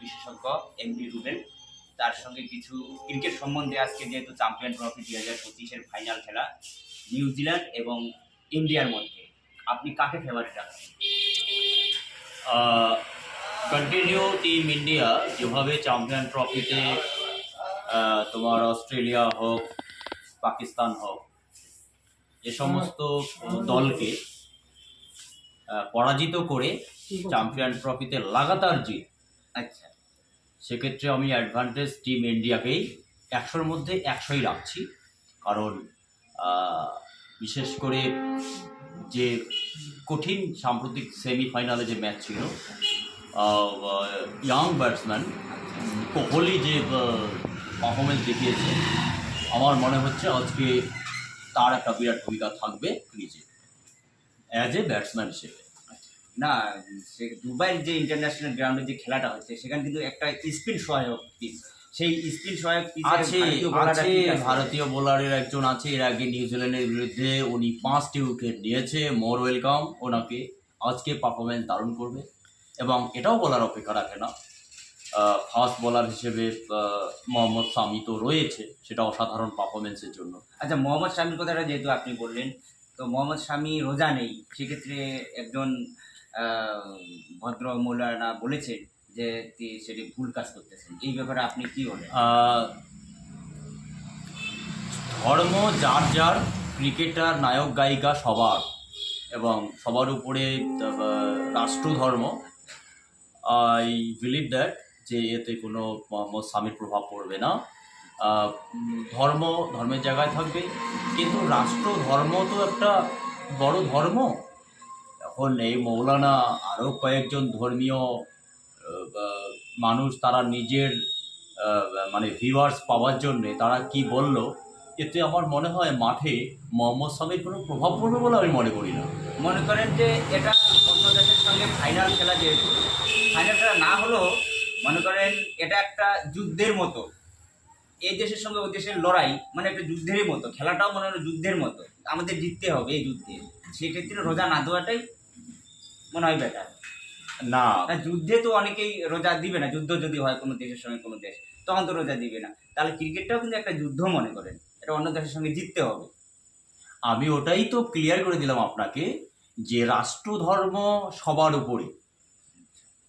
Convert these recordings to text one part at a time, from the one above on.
বিশেষজ্ঞ M D Rubel. তার সঙ্গে কিছু ক্রিকেট সম্বন্ধে আজকে যেহেতু চ্যাম্পিয়ন ট্রফি দুই হাজার পঁচিশের ফাইনাল খেলা নিউজিল্যান্ড এবং ইন্ডিয়ার মধ্যে। আপনি কাকে ফেভারিট রাখেন? কন্টিনিউ টিম ইন্ডিয়া যেভাবে চ্যাম্পিয়ন ট্রফিতে তোমার অস্ট্রেলিয়া হোক পাকিস্তান হোক এ সমস্ত দলকে পরাজিত করে চ্যাম্পিয়ন ট্রফিতে লাগাতার জিত। আচ্ছা। সেক্ষেত্রে আমি অ্যাডভান্টেজ টিম ইন্ডিয়াকেই একশোর মধ্যে একশোই রাখছি। কারণ বিশেষ করে যে কঠিন সাম্প্রতিক সেমিফাইনালে যে ম্যাচ ছিল ইয়াং ব্যাটসম্যান কোহলি যে পারফরমেন্স দেখিয়েছে, আমার মনে হচ্ছে আজকে তার একটা বিরাট ভূমিকা থাকবে ক্রিজে অ্যাজ এ ব্যাটসম্যান হিসেবে। না সে দুবাইয়ের যে ইন্টারন্যাশনাল গ্রাউন্ডে যে খেলাটা হচ্ছে সেখানে কিন্তু একটা স্পিন সহায়ক পিচ সেই স্পিন সহায়ক পিচে আছে ভারতীয় আছে ভারতীয় বোলারের একজন আছে এর আগে নিউজিল্যান্ডের বিরুদ্ধে উনি পাঁচটি উইকেট নিয়েছে। মোর ওয়েলকাম ওনাকে আজকে পারফরমেন্স দারুণ করবে। এবং এটাও বলার অপেক্ষা রাখে না। ফাস্ট বোলার হিসেবে মোহাম্মদ সামি তো রয়েছে সেটা অসাধারণ পারফরমেন্সের জন্য। আচ্ছা মোহাম্মদ শামির কথাটা যেহেতু আপনি বললেন তো মোহাম্মদ শামি রোজা নেই সেক্ষেত্রে একজন ভদ্র মৌলানা বলেছেন যে সেটি ভুল কাজ করতেছেন। এই ব্যাপারে আপনি কি বলেন? ধর্ম যার যার, ক্রিকেটার, নায়ক, গায়িকা, সবার এবং সবার উপরে রাষ্ট্রধর্ম। আই বিলিভ দ্যাট যে এতে কোনো স্বামীর প্রভাব পড়বে না। ধর্ম ধর্মের জায়গায় থাকবে। কিন্তু রাষ্ট্র ধর্ম তো একটা বড় ধর্ম। এখন এই মৌলানা আরও কয়েকজন ধর্মীয় মানুষ তারা নিজের মানে ভিউয়ার্স পাওয়ার জন্যে তারা কি বলল, এতে আমার মনে হয় মাঠে মোহাম্মদ স্বামীর কোনো প্রভাব পড়বে বলে আমি মনে করি না। মনে করেন যে এটা অন্য দেশের সঙ্গে ফাইনাল খেলা যেহেতু ফাইনাল খেলা না হলেও মনে করেন এটা একটা যুদ্ধের মতো। এই দেশের সঙ্গে ওই দেশের লড়াই মানে একটা যুদ্ধেরই মতো, খেলাটাও মনে হয় যুদ্ধের মতো। আমাদের জিততে হবে এই যুদ্ধে। সেক্ষেত্রে রোজা না দেওয়াটাই মনে হয় বেটার না। যুদ্ধে তো অনেকেই রোজা দিবে না যুদ্ধ যদি হয় কোনো দেশের সঙ্গে কোনো দেশ তখন তো রোজা দিবে না। তাহলে ক্রিকেটটাও কিন্তু একটা যুদ্ধ মনে করেন এটা অন্য দেশের সঙ্গে জিততে হবে। আমি ওটাই তো ক্লিয়ার করে দিলাম আপনাকে যে রাষ্ট্রধর্ম সবার উপরে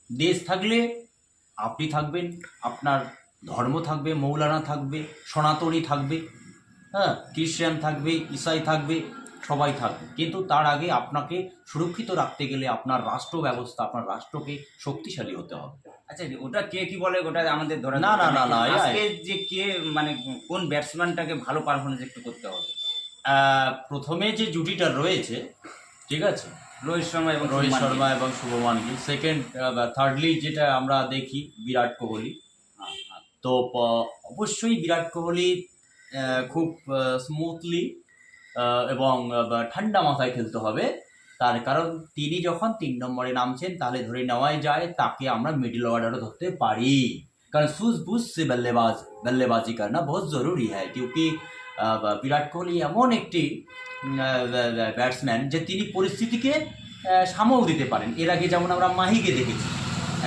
দেশ থাকলে আপনি থাকবেন আপনার ধর্ম থাকবে মৌলানা থাকবে সনাতনী থাকবে হ্যাঁ খ্রিস্টান থাকবে ইসাই থাকবে সবাই থাকবে। কিন্তু তার আগে আপনাকে সুরক্ষিত রাখতে গেলে আপনার রাষ্ট্র ব্যবস্থা আপনার রাষ্ট্রকে শক্তিশালী হতে হবে। আচ্ছা ওটা কে কি বলে? ওটা আমাদের ধরে না, না, না, না, আজকে যে কে মানে কোন ব্যাটসম্যানটাকে ভালো পারফরমেন্স একটু করতে হবে? প্রথমে যে জুটিটা রয়েছে ঠিক আছে? রোহিত শর্মা এবং রোহিত শর্মা এবং শুভমান গিল। সেকেন্ড থার্ডলি যেটা আমরা দেখি বিরাট কোহলি। হ্যাঁ, হ্যাঁ। তো অবশ্যই বিরাট কোহলি আহ, খুব স্মুথলি এবং আহ, ঠান্ডা মাথায় খেলতে হবে তার কারণ তিনি যখন তিন নম্বরে নামছেন তাহলে ধরে নেওয়াই যায় তাকে আমরা মিডিল অর্ডারে ধরতে পারি কারণ सूझबूझ से बल्लेबाज बल्लेबाजी करना बहुत ज़रूरी है क्योंकि আহ, বিরাট কোহলি এমন একটি ব্যাটসম্যান যে তিনি পরিস্থিতিকে আহ, সামাল দিতে পারেন এর আগে যেমন আমরা মাহিকে দেখেছি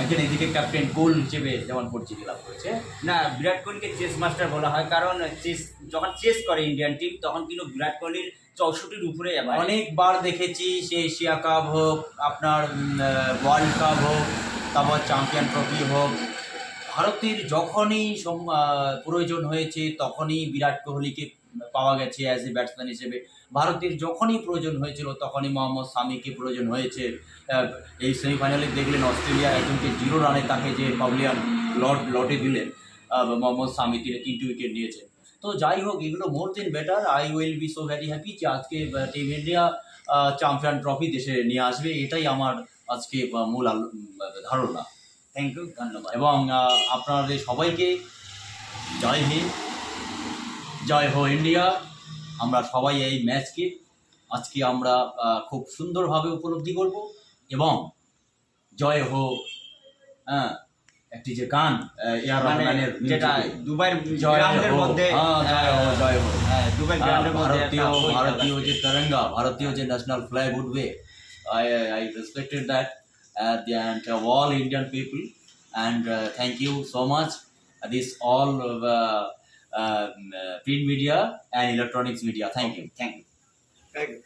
একজন এদিকে ক্যাপ্টেন গোল হিসেবে যেমন পরিচিতি লাভ করেছে। না, বিরাট কোহলিকে চেস মাস্টার বলা হয়, কারণ চেস যখন চেস করে ইন্ডিয়ান টিম তখন কিন্তু বিরাট কোহলির চৌষট্টির উপরে অনেকবার দেখেছি সে এশিয়া কাপ হোক, আপনার ওয়ার্ল্ড কাপ হোক, তারপর চ্যাম্পিয়ন ট্রফি হোক, ভারতের যখনই প্রয়োজন হয়েছে, তখনই বিরাট কোহলিকে পাওয়া গেছে অ্যাজ এ ব্যাটসম্যান হিসেবে। ভারতের যখনই প্রয়োজন হয়েছিল তখনই মোহাম্মদ সামিকে প্রয়োজন হয়েছে। এই সেমিফাইনালে দেখলেন অস্ট্রেলিয়া একজনকে জিরো রানে তাকে যে পাবলিয়ান লট লটে দিলেন মোহাম্মদ সামি তিনি তিনটি উইকেট নিয়েছেন। তো যাই হোক এগুলো more then better I will be so very happy যে আজকে টিম ইন্ডিয়া চ্যাম্পিয়ন ট্রফি দেশে নিয়ে আসবে। এটাই আমার আজকে মূল আলো- ধারণা। থ্যাংক ইউ ধন্যবাদ। এবং আপনাদের সবাইকে জয় হিন্দ। জয় হো ইন্ডিয়া আমরা সবাই এই ম্যাচকে আজকে আমরা খুব সুন্দরভাবে উপলব্ধি করব এবং জয় হো হ্যাঁ একটি যে গান আহ, এ আর মানে রহমানের যেটা। দুবাইয়ের গ্রাউন্ডের মধ্যে হ্যাঁ জয় হো হ্যাঁ, হ্যাঁ, গ্রাউন্ডের মধ্যে ভারতীয় ভারতীয়। যে তেরঙ্গা ভারতীয় যে ন্যাশনাল ফ্ল্যাগ উঠবে I I respected that and all Indian people and uh, thank you so much. Uh, this all uh, uh, Um, uh, print media and electronics media. Thank you. Thank you. Thank you.